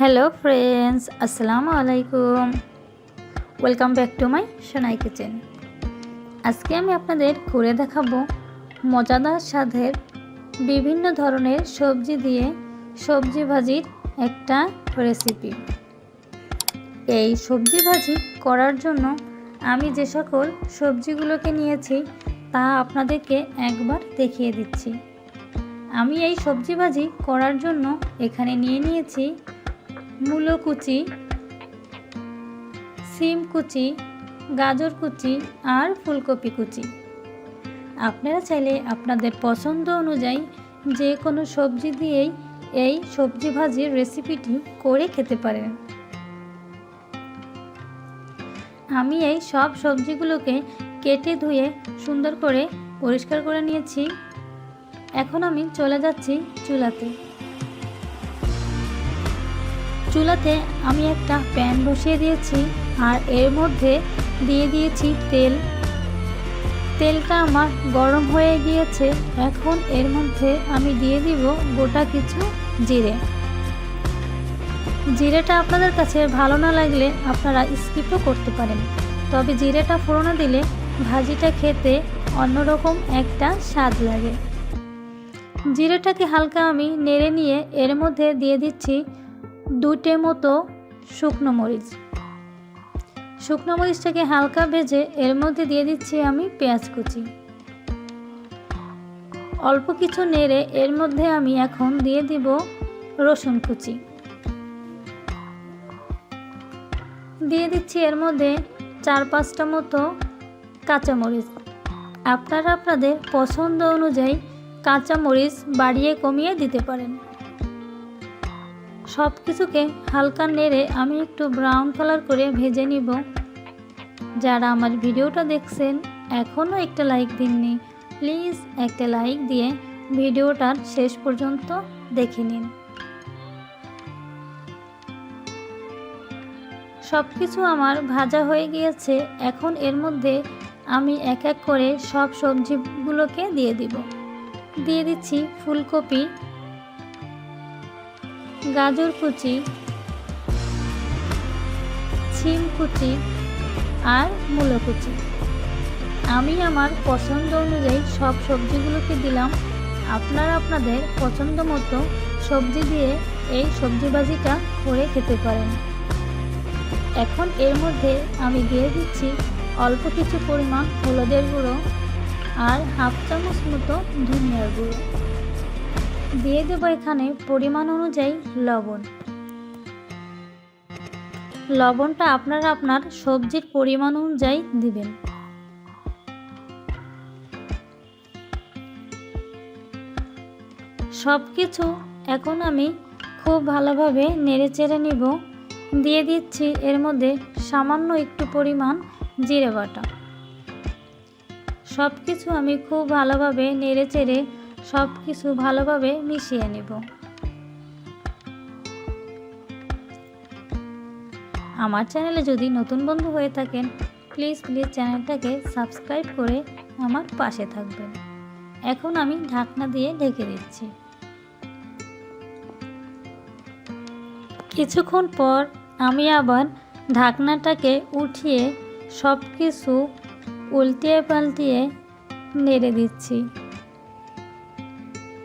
Hello friends, আসসালামু আলাইকুম। Welcome back to my Sonai kitchen. আজকে আমি আপনাদের করে দেখাবো মজাদার স্বাদের বিভিন্ন ধরনের সবজি দিয়ে সবজি ভাজির একটা রেসিপি এই সবজি ভাজি করার জন্য আমি যে সকল সবজিগুলোকে নিয়েছি, তা আপনাদেরকে একবার দেখিয়ে দিচ্ছি। আমি এই সবজি ভাজি করার জন্য এখানে নিয়ে নিয়েছি মূলো কুচি, সিম কুচি, গাজর কুচি আর ফুলকপি কুচি। আপনারা চাইলে আপনাদের পছন্দ অনুযায়ী যে কোনো সবজি দিয়েই এই সবজি ভাজির রেসিপিটি করে খেতে পারেন। আমি এই সব সবজিগুলোকে কেটে ধুয়ে সুন্দর করে পরিষ্কার করে নিয়েছি। এখন আমি চলে যাচ্ছি চুলাতে। চুলাতে আমি একটা প্যান বসিয়ে দিয়েছি আর এর মধ্যে দিয়ে দিয়েছি তেল। তেলটা আমার গরম হয়ে গিয়েছে। এখন এর মধ্যে আমি দিয়ে দিব গোটা কিছু জিরে। জিরেটা আপনাদের কাছে ভালো না লাগলে আপনারা স্কিপও করতে পারেন। তবে জিরেটা ফোড়নে দিলে ভাজিটা খেতে অন্যরকম একটা স্বাদ লাগে। জিরেটাকে হালকা আমি নেড়ে নিয়ে এর মধ্যে দিয়ে দিচ্ছি দুটে মতো শুকনো মরিচ। শুকনো মরিচটাকে হালকা ভেজে এর মধ্যে দিয়ে দিচ্ছি আমি পেঁয়াজ কুচি। অল্প কিছু নেড়ে এর মধ্যে আমি এখন দিয়ে দিব রসুন কুচি। দিয়ে দিচ্ছি এর মধ্যে চার পাঁচটা মতো কাঁচামরিচ। আপনারা আপনাদের পছন্দ অনুযায়ী কাঁচামরিচ বাড়িয়ে কমিয়ে দিতে পারেন। সব কিছুকে হালকা নেড়ে আমি একটু ব্রাউন কালার করে ভেজে নিব। যারা আমার ভিডিওটা দেখছেন এখনও একটা লাইক দিননি প্লিজ একটা লাইক দিয়ে ভিডিওটার শেষ পর্যন্ত দেখে নিন। সব কিছু আমার ভাজা হয়ে গিয়েছে, এখন এর মধ্যে আমি এক এক করে সব সবজিগুলোকে দিয়ে দিব। দিয়ে দিচ্ছি ফুলকপি গাজর কুচি, ছিম কুচি আর মূলো কুচি। আমি আমার পছন্দ অনুযায়ী সব সবজিগুলোকে দিলাম। আপনারা আপনাদের পছন্দ মতো সবজি দিয়ে এই সবজি ভাজিটা করে খেতে পারেন। এখন এর মধ্যে আমি দিয়ে দিচ্ছি অল্প কিছু পরিমাণ হলুদের গুঁড়ো আর হাফ চামচ মতো ধনিয়ার গুঁড়ো। দিয়ে দেবো এখানে পরিমাণ অনুযায়ী লবণ। লবণটা আপনারা আপনার সবজির পরিমাণ অনুযায়ী দিবেন। সব কিছু এখন আমি খুব ভালোভাবে নেড়ে চেড়ে নিব। দিয়ে দিচ্ছি এর মধ্যে সামান্য একটু পরিমাণ জিরে বাটা। সব কিছু আমি খুব ভালোভাবে নেড়ে চেড়ে সব কিছু ভালোভাবে মিশিয়ে নেব। আমার চ্যানেলে যদি নতুন বন্ধু হয়ে থাকেন প্লিজ প্লিজ চ্যানেলটাকে সাবস্ক্রাইব করে আমার পাশে থাকবেন। এখন আমি ঢাকনা দিয়ে ঢেকে দিচ্ছি। কিছুক্ষণ পর আমি আবার ঢাকনাটাকে উঠিয়ে সব কিছু উল্টিয়ে পাল্টিয়ে নেড়ে দিচ্ছি।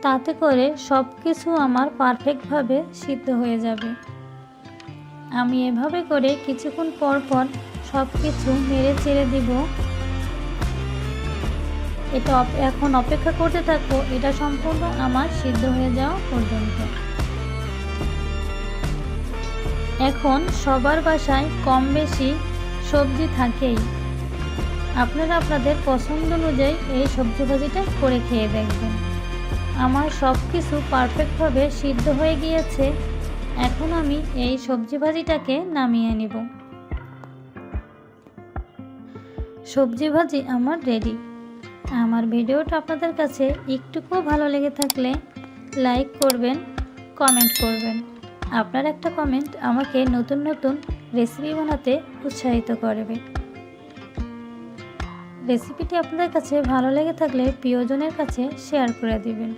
তাতে করে সব কিছু আমার পারফেক্টভাবে সিদ্ধ হয়ে যাবে। আমি এভাবে করে কিছুক্ষণ পর পর সব কিছু মেরে চেড়ে দিব। এটা এখন অপেক্ষা করতে থাকব, এটা সম্পূর্ণ আমার সিদ্ধ হয়ে যাওয়া পর্যন্ত। এখন সবার বাসায় কম বেশি সবজি থাকেই। আপনারা আপনাদের পছন্দ অনুযায়ী এই সবজি ভাজিটা করে খেয়ে দেখবেন। আমার সব কিছু পারফেক্টভাবে সিদ্ধ হয়ে গিয়েছে, এখন আমি এই সবজি ভাজিটাকে নামিয়ে নিব। সবজি ভাজি আমার রেডি আমার ভিডিওটা আপনাদের কাছে একটুকুও ভালো লেগে থাকলে লাইক করবেন কমেন্ট করবেন। আপনার একটা কমেন্ট আমাকে নতুন নতুন রেসিপি বানাতে উৎসাহিত করবে। রেসিপিটি আপনাদের কাছে ভালো লেগে থাকলে প্রিয়জনের কাছে শেয়ার করে দিবেন।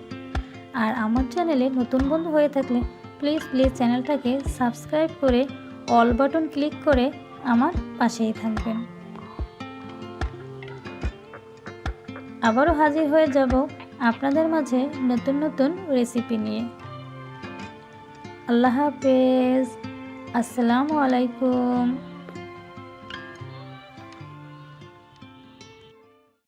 আর আমার চ্যানেলে নতুন বন্ধু হয়ে থাকলে প্লিজ প্লিজ চ্যানেলটাকে সাবস্ক্রাইব করে অল বাটন ক্লিক করে আমার পাশেই থাকবেন। আবারও হাজির হয়ে যাব আপনাদের মাঝে নতুন নতুন রেসিপি নিয়ে। আল্লাহ হাফেজ। আসসালামু আলাইকুম।